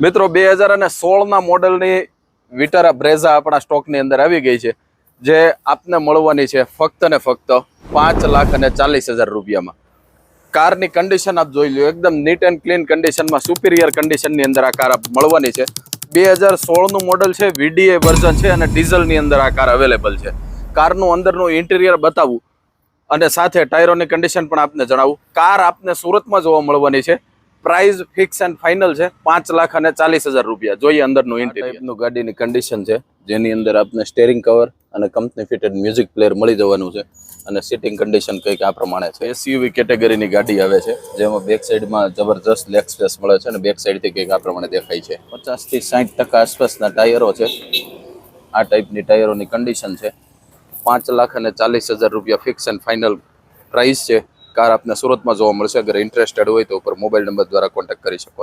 મિત્રો, બે હજાર અને સોળના મોડલની વિટારા બ્રેઝા આપણા સ્ટોકની અંદર આવી ગઈ છે, જે આપને મળવાની છે ફક્ત ને ફક્ત પાંચ લાખ અને ચાલીસ હજાર રૂપિયામાં. કારની કન્ડિશન આપ જોઈ લો, એકદમ નીટ એન્ડ ક્લીન કન્ડિશનમાં સુપિરિયર કન્ડિશનની અંદર આ કાર મળવાની છે. બે હજાર સોળનું મોડલ છે વીડીએ વર્ઝન છે અને ડીઝલની અંદર આ કાર અવેલેબલ છે. કારનું અંદરનું ઇન્ટિરિયર બતાવું અને સાથે ટાયરોની કન્ડિશન પણ આપને જણાવું. કાર આપને સુરતમાં જોવા મળવાની છે. પ્રાઇસ ફિક્સ એન્ડ ફાઇનલ છે પાંચ લાખ અને ચાલીસ હજાર રૂપિયા. જોઈએ અંદરનું ઇન્ટિરિયરનું ગાડીની કન્ડિશન છે જેની અંદર આપને સ્ટેરિંગ કવર અને કંપની ફિટેડ મ્યુઝિક પ્લેયર મળી જવાનું છે અને સિટિંગ કન્ડિશન કંઈક આ પ્રમાણે છે. એસયુવી કેટેગરીની ગાડી આવે છે જેમાં બેક સાઈડમાં જબરજસ્ત લેગ સ્પેસ મળે છે અને બેક સાઈડથી કંઈક આ પ્રમાણે દેખાય છે. પચાસથી સાઠ ટકા આસપાસના ટાયરો છે આ ટાઈપની ટાયરોની કન્ડિશન છે. પાંચ લાખ અને ચાલીસ હજાર રૂપિયા ફિક્સ એન્ડ ફાઇનલ પ્રાઇસ છે. કાર આપને સુરતમાં જોવા મળશે. અગર ઇન્ટરેસ્ટેડ હોય તો ઉપર મોબાઈલ નંબર દ્વારા કોન્ટેક્ટ કરી શકો